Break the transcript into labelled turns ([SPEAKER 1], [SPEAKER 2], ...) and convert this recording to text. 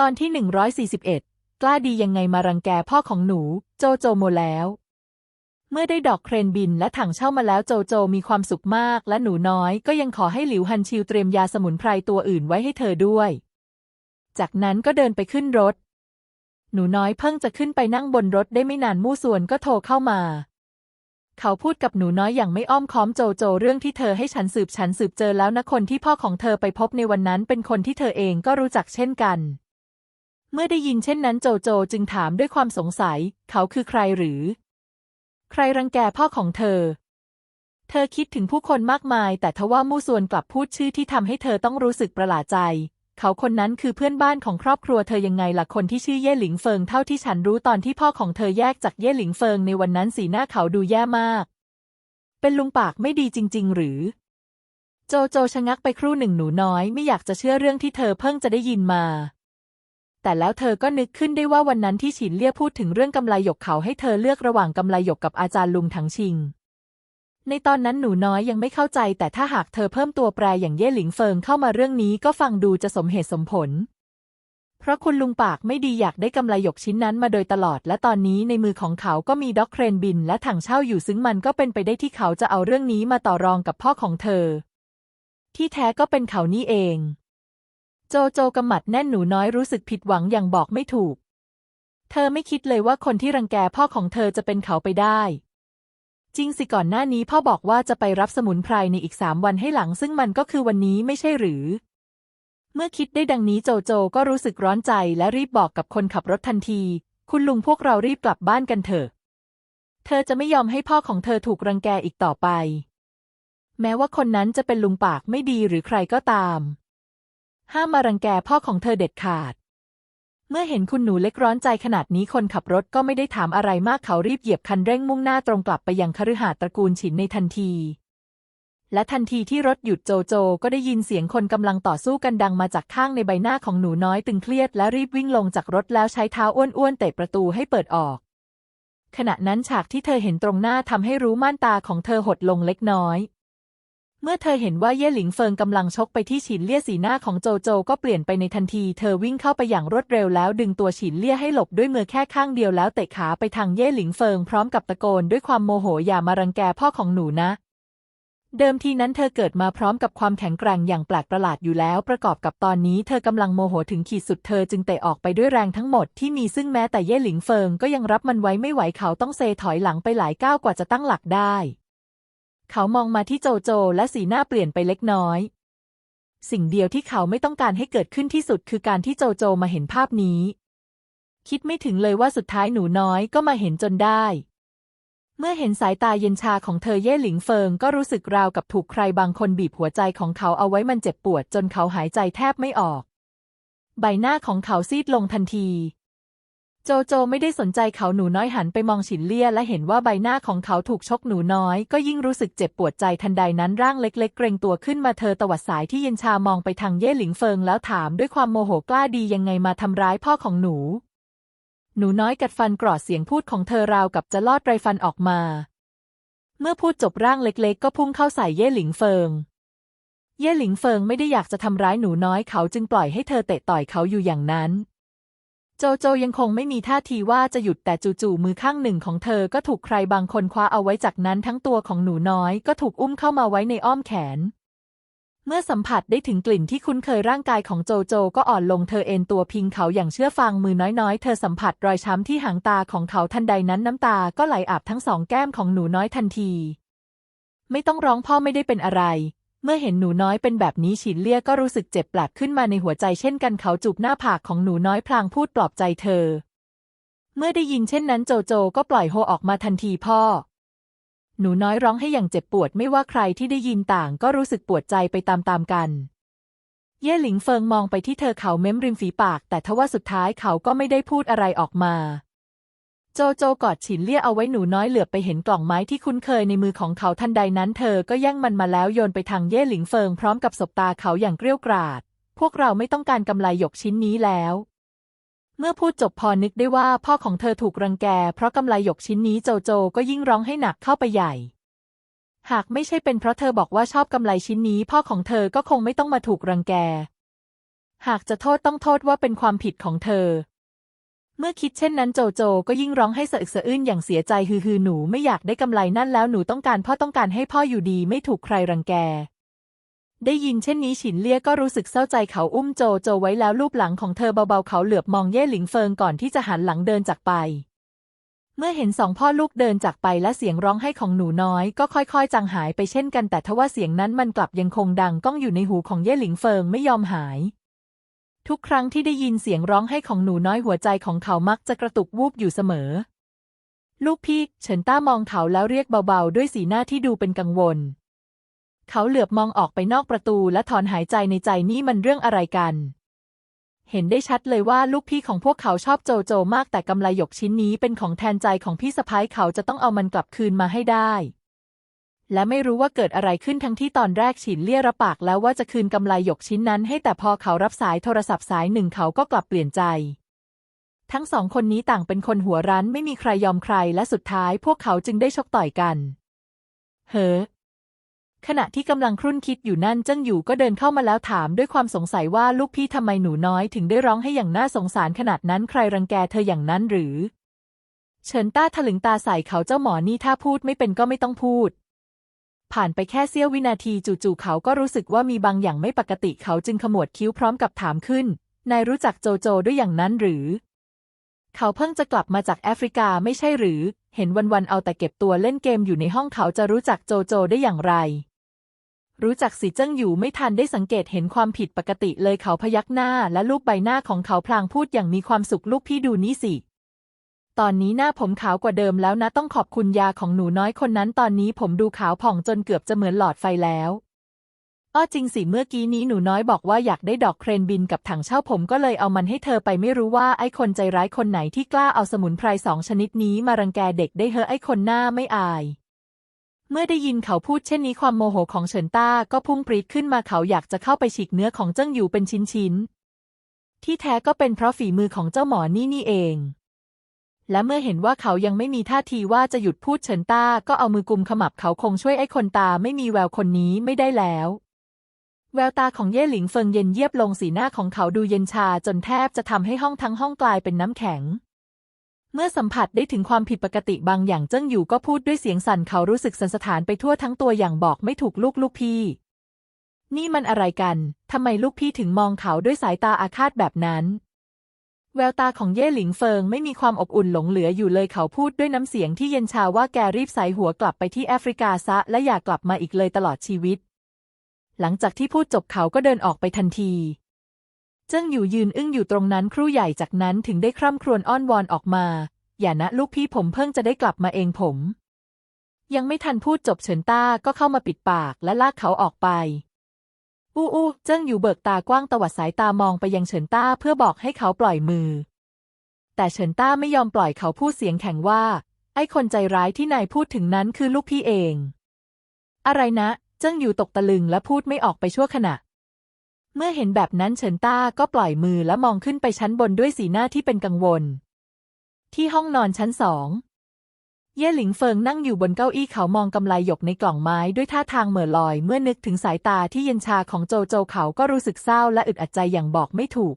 [SPEAKER 1] ตอนที่ 141 กล้าดียังไงมารังแกพ่อของหนู โจโจโมแล้ว เมื่อได้ดอกเครนบินและถังเช่ามาแล้วโจโจมีความสุขมาก และหนูน้อยก็ยังขอให้หลิวฮันชิวเตรียมยาสมุนไพรตัวอื่นไว้ให้เธอด้วย จากนั้นก็เดินไปขึ้นรถ หนูน้อยเพิ่งจะขึ้นไปนั่งบนรถได้ไม่นานมู่ส่วนก็โทรเข้ามา เขาพูดกับหนูน้อยอย่างไม่อ้อมค้อมโจโจเรื่องที่เธอให้ฉันสืบฉันสืบเจอแล้วนะคนที่พ่อของเธอไปพบในวันนั้นเป็นคนที่เธอเองก็รู้จักเช่นกัน เมื่อได้ยินเช่นนั้นโจโจจึงถามด้วยความสงสัย เขาคือใครหรือ ใครรังแกพ่อของเธอ เธอคิดถึงผู้คนมากมาย แต่ทว่ามู่ส่วนกลับพูดชื่อที่ทำให้เธอต้องรู้สึกประหลาดใจ เขาคนนั้นคือเพื่อนบ้านของครอบครัวเธอยังไงล่ะคนที่ชื่อเย่หลิงเฟิงเท่าที่ฉันรู้ตอนที่พ่อของเธอแยกจากเย่หลิงเฟิงในวันนั้นสีหน้าเขาดูแย่มาก เป็นลุงปากไม่ดีจริง ๆ หรือโจโจชะงักไปครู่หนึ่งหนูน้อยไม่อยากจะเชื่อเรื่องที่เธอเพิ่งจะได้ยินมา แต่แล้วเธอก็นึกขึ้นได้ว่าวันนั้นที่ฉินเลี่ยพูดถึงเรื่องกำไลหยกเขาให้เธอเลือกระหว่างกำไลหยกกับอาจารย์ลุงถังชิง ในตอนนั้นหนูน้อยยังไม่เข้าใจ แต่ถ้าหากเธอเพิ่มตัวแปรอย่างเย่หลิงเฟิงเข้ามาเรื่องนี้ก็ฟังดูจะสมเหตุสมผล เพราะคุณลุงปากไม่ดีอยากได้กำไลหยกชิ้นนั้นมาโดยตลอด และตอนนี้ในมือของเขาก็มีด็อกเครนบิน และถังเช่าอยู่ซึ่งมันก็เป็นไปได้ที่เขาจะเอาเรื่องนี้มาต่อรองกับพ่อของเธอ ที่แท้ก็เป็นเขานี่เอง โจโจกำหมัดแน่นหนูน้อยรู้สึกผิดหวังอย่างบอกไม่ถูก เธอไม่คิดเลยว่าคนที่รังแกพ่อของเธอจะเป็นเขาไปได้ จริงสิก่อนหน้านี้พ่อบอกว่าจะไปรับสมุนไพรในอีกสามวันให้หลัง ซึ่งมันก็คือวันนี้ไม่ใช่หรือ เมื่อคิดได้ดังนี้โจโจก็รู้สึกร้อนใจและรีบบอกกับคนขับรถทันที คุณลุงพวกเรารีบกลับบ้านกันเถอะ เธอจะไม่ยอมให้พ่อของเธอถูกรังแกอีกต่อไป แม้ว่าคนนั้นจะเป็นลุงปากไม่ดีหรือใครก็ตาม ห้ามมารังแกพ่อของเธอเด็ดขาด เมื่อเห็นคุณหนูเล็กร้อนใจขนาดนี้คนขับรถก็ไม่ได้ถามอะไรมากเขารีบเหยียบคันเร่งมุ่งหน้าตรงกลับไปยังคฤหาสน์ตระกูลฉินในทันที และทันทีที่รถหยุดโจโจก็ได้ยินเสียงคนกำลังต่อสู้กันดังมาจากข้างในใบหน้าของหนูน้อยตึงเครียดและรีบวิ่งลงจากรถแล้วใช้เท้าอ้วนๆเตะประตูให้เปิดออกขณะนั้นฉากที่เธอเห็นตรงหน้าทำให้รู้ม่านตาของเธอหดลงเล็กน้อย เมื่อเธอเห็นว่าเย่หลิงเฟิงกำลังชกไปที่ฉินเลี่ยสีหน้าของโจโจก็เปลี่ยนไปในทันที เธอวิ่งเข้าไปอย่างรวดเร็วแล้วดึงตัวฉินเลี่ยให้หลบด้วยมือแค่ข้างเดียวแล้วเตะขาไปทางเย่หลิงเฟิงพร้อมกับตะโกนด้วยความโมโหอย่ามารังแกพ่อของหนูนะ เดิมทีนั้นเธอเกิดมาพร้อมกับความแข็งแกร่งอย่างแปลกประหลาดอยู่แล้ว ประกอบกับตอนนี้เธอกำลังโมโหถึงขีดสุดเธอจึงเตะออกไปด้วยแรงทั้งหมดที่มีซึ่งแม้แต่เย่หลิงเฟิงก็ยังรับมันไว้ไม่ไหวเขาต้องเซถอยหลังไปหลายก้าวกว่าจะตั้งหลักได้ เขามองมาที่โจโจและสีหน้าเปลี่ยนไปเล็กน้อย สิ่งเดียวที่เขาไม่ต้องการให้เกิดขึ้นที่สุดคือการที่โจโจมาเห็นภาพนี้ คิดไม่ถึงเลยว่าสุดท้ายหนูน้อยก็มาเห็นจนได้ เมื่อเห็นสายตาเย็นชาของเธอเย่หลิงเฟิงก็รู้สึกราวกับถูกใครบางคนบีบหัวใจของเขาเอาไว้มันเจ็บปวดจนเขาหายใจแทบไม่ออก ใบหน้าของเขาซีดลงทันที โจโจไม่ได้สนใจเขาหนูน้อยหันไปมองฉินเลี่ยและเห็นว่าใบหน้าของเขาถูกชกหนูน้อย ก็ยิ่งรู้สึกเจ็บปวดใจทันใดนั้นร่างเล็ก ๆ เกรงตัวขึ้นมาเธอตวัดสายที่เย็นชามองไปทางเย่หลิงเฟิงแล้วถามด้วยความโมโหกล้าดียังไงมาทำร้ายพ่อของหนู หนูน้อยกัดฟันกรอดเสียงพูดของเธอราวกับจะลอดไรฟันออกมา เมื่อพูดจบร่างเล็ก ๆ ก็พุ่งเข้าใส่เย่หลิงเฟิงเย่หลิงเฟิงไม่ได้อยากจะทำร้ายหนูน้อยเขาจึงปล่อยให้เธอเตะต่อยเขาอยู่อย่างนั้น โจโจยังคงไม่มีท่าทีว่าจะหยุดแต่จู่ๆมือข้างหนึ่งของเธอก็ถูกใครบางคนคว้าเอาไว้จากนั้นทั้งตัวของหนูน้อยก็ถูกอุ้มเข้ามาไว้ในอ้อมแขน เมื่อสัมผัสได้ถึงกลิ่นที่คุ้นเคยร่างกายของโจโจก็อ่อนลงเธอเอนตัวพิงเขาอย่างเชื่อฟังมือน้อยๆ เธอสัมผัสรอยช้ำที่หางตาของเขาทันใดนั้นน้ำตาก็ไหลอาบทั้งสองแก้มของหนูน้อยทันที ไม่ต้องร้องพ่อไม่ได้เป็นอะไร เมื่อเห็นหนูน้อยเป็นแบบนี้ฉินเลี่ยก็รู้สึกเจ็บแปลกขึ้นมาในหัวใจเช่นกันเขาจูบหน้าผากของหนูน้อยพลางพูดปลอบใจเธอ เมื่อได้ยินเช่นนั้นโจโจก็ปล่อยโฮออกมาทันทีพ่อ หนูน้อยร้องให้อย่างเจ็บปวดไม่ว่าใครที่ได้ยินต่างก็รู้สึกปวดใจไปตามๆกัน เย่หลิงเฟิงมองไปที่เธอเขาเม้มริมฝีปาก แต่ทว่าสุดท้ายเขาก็ไม่ได้พูดอะไรออกมา โจโจกอดฉินเลี่ยเอาไว้หนูน้อยเหลือบไปเห็นกล่องไม้ที่คุ้นเคยในมือของเขาทันใดนั้นเธอก็แย่งมันมาแล้วโยนไปทางเย่หลิงเฟิงพร้อมกับสบตาเขาอย่างเกรี้ยวกราด พวกเราไม่ต้องการกำไลหยกชิ้นนี้แล้ว เมื่อพูดจบพอนึกได้ว่าพ่อของเธอถูกรังแก เพราะกำไลหยกชิ้นนี้โจโจก็ยิ่งร้องให้หนักเข้าไปใหญ่ หากไม่ใช่เป็นเพราะเธอบอกว่าชอบกำไลชิ้นนี้ พ่อของเธอก็คงไม่ต้องมาถูกรังแก หากจะโทษต้องโทษว่าเป็นความผิดของเธอ เมื่อคิดเช่นนั้นโจโจก็ยิ่งร้องให้สะอึกสะอื้นอย่างเสียใจฮือฮือหนูไม่อยากได้กำไรนั่นแล้วหนูต้องการพ่อต้องการให้พ่ออยู่ดีไม่ถูกใครรังแก ได้ยินเช่นนี้ฉินเลี่ยก็รู้สึกเศร้าใจเขาอุ้มโจโจไว้แล้วรูปหลังของเธอเบาๆเขาเหลือบมองเย่หลิงเฟิงก่อนที่จะหันหลังเดินจากไป เมื่อเห็นสองพ่อลูกเดินจากไปและเสียงร้องไห้ของหนูน้อย ก็ค่อยๆ จางหายไปเช่นกันแต่ทว่าเสียงนั้นมันกลับยังคงดังก้องอยู่ในหูของเย่หลิงเฟิงไม่ยอมหาย ทุกครั้งที่ได้ยินเสียงร้องไห้ของหนูน้อยหัวใจของเขามักจะกระตุกวูบอยู่เสมอ ลูกพี่เฉินต้ามองเขาแล้วเรียกเบาๆ ด้วยสีหน้าที่ดูเป็นกังวล เขาเหลือบมองออกไปนอกประตูและถอนหายใจในใจนี่มันเรื่องอะไรกัน เห็นได้ชัดเลยว่าลูกพี่ของพวกเขาชอบโจโจมากแต่กำไลหยกชิ้นนี้เป็นของแทนใจของพี่สะพ้ายเขาจะต้องเอามันกลับคืนมาให้ได้ และไม่รู้ว่าเกิดอะไรขึ้นทั้งที่ตอนแรกฉินเลี่ยรับปากแล้วว่าจะคืนกำไลหยกชิ้นนั้นให้แต่พอเขารับสายโทรศัพท์สายหนึ่งเขาก็กลับเปลี่ยนใจ ทั้งสองคนนี้ต่างเป็นคนหัวรั้นไม่มีใครยอมใครและสุดท้ายพวกเขาจึงได้ชกต่อยกัน เฮ้อขณะที่กำลังครุ่นคิดอยู่นั่นเจิ้งอยู่ก็เดินเข้ามาแล้วถามด้วยความสงสัยว่าลูกพี่ทำไมหนูน้อยถึงได้ร้องให้อย่างน่าสงสารขนาดนั้นใครรังแกเธออย่างนั้นหรือ เฉินต้าถลึงตาใส่เขาเจ้าหมอนี่ถ้าพูดไม่เป็นก็ไม่ต้องพูด ผ่านไปแค่เสี้ยววินาทีจู่ๆเขาก็รู้สึกว่ามีบางอย่างไม่ปกติเขาจึงขมวดคิ้วพร้อมกับถามขึ้น นายรู้จักโจโจด้วยอย่างนั้นหรือ เขาเพิ่งจะกลับมาจากแอฟริกาไม่ใช่หรือ เห็นวันๆเอาแต่เก็บตัวเล่นเกมอยู่ในห้องเขาจะรู้จักโจโจได้อย่างไร รู้จักสิเจิ้งอยู่ไม่ทันได้สังเกตเห็นความผิดปกติเลยเขาพยักหน้าและลูบใบหน้าของเขาพลางพูดอย่างมีความสุขลูกพี่ดูนี่สิ ตอนนี้หน้าผมขาวกว่าเดิมแล้วนะต้องขอบคุณยาของหนูน้อยคนนั้นตอนนี้ผมดูขาวผ่องจนเกือบจะเหมือนหลอดไฟแล้วอ้อจริงสิเมื่อกี้นี้หนูน้อยบอกว่าอยากได้ดอกเครนบินกับถังเช่าผมก็เลยเอามันให้เธอไปไม่รู้ว่าไอ้คนใจร้ายคนไหนที่กล้าเอาสมุนไพรสองชนิดนี้มารังแกเด็กได้เฮอไอ้คนหน้าไม่อาย เมื่อได้ยินเขาพูดเช่นนี้ความโมโหของเฉินต้าก็พุ่งปรีดขึ้นมาเขาอยากจะเข้าไปฉีกเนื้อของเจิ้งอยู่เป็นชิ้นๆที่แท้ก็เป็นเพราะฝีมือของเจ้าหมอนี่นี่เอง และเมื่อเห็นว่าเขายังไม่มีท่าทีว่าจะหยุดพูดเฉินต้าก็เอามือกุมขมับเขาคงช่วยไอ้คนตาไม่มีแววคนนี้ไม่ได้แล้ว แววตาของเย่หลิงเฟิงเย็นเยียบลงสีหน้าของเขาดูเย็นชาจนแทบจะทำให้ห้องทั้งห้องกลายเป็นน้ำแข็ง เมื่อสัมผัสได้ถึงความผิดปกติบางอย่างเจิ้งอยู่ก็พูดด้วยเสียงสั่นเขารู้สึกสันสถานไปทั่วทั้งตัวอย่างบอกไม่ถูกลูกลูกพี่ นี่มันอะไรกันทำไมลูกพี่ถึงมองเขาด้วยสายตาอาฆาตแบบนั้น แววตาของเย่หลิงเฟิงไม่มีความอบอุ่นหลงเหลืออยู่เลยเขาพูดด้วยน้ำเสียงที่เย็นชาว่าแกรีบใส่หัวกลับไปที่แอฟริกาซะ และอย่ากลับมาอีกเลยตลอดชีวิต หลังจากที่พูดจบเขาก็เดินออกไปทันทีเจิ้งอยู่ยืนอึ้งอยู่ตรงนั้นครู่ใหญ่จากนั้นถึงได้คร่ำครวญอ้อนวอนออกมา อย่านะลูกพี่ผมเพิ่งจะได้กลับมาเองผม ยังไม่ทันพูดจบเฉินต้าก็เข้ามาปิดปากและลากเขาออกไป อู้อู้เจิ้งอยู่เบิกตากว้างตวัดสายตามองไปยังเฉินต้าเพื่อบอกให้เขาปล่อยมือ แต่เฉินต้าไม่ยอมปล่อยเขาพูดเสียงแข็งว่า ไอ้คนใจร้ายที่นายพูดถึงนั้นคือลูกพี่เอง อะไรนะ เจิ้งอยู่ตกตะลึงและพูดไม่ออกไปชั่วขณะ เมื่อเห็นแบบนั้นเฉินต้าก็ปล่อยมือและมองขึ้นไปชั้นบนด้วยสีหน้าที่เป็นกังวล ที่ห้องนอนชั้นสอง เย่หลิงเฟิงนั่งอยู่บนเก้าอี้เขามองกำไลหยกในกล่องไม้ด้วยท่าทางเหม่อลอย เมื่อนึกถึงสายตาที่เย็นชาของโจโจเขาก็รู้สึกเศร้าและอึดอัดใจอย่างบอกไม่ถูก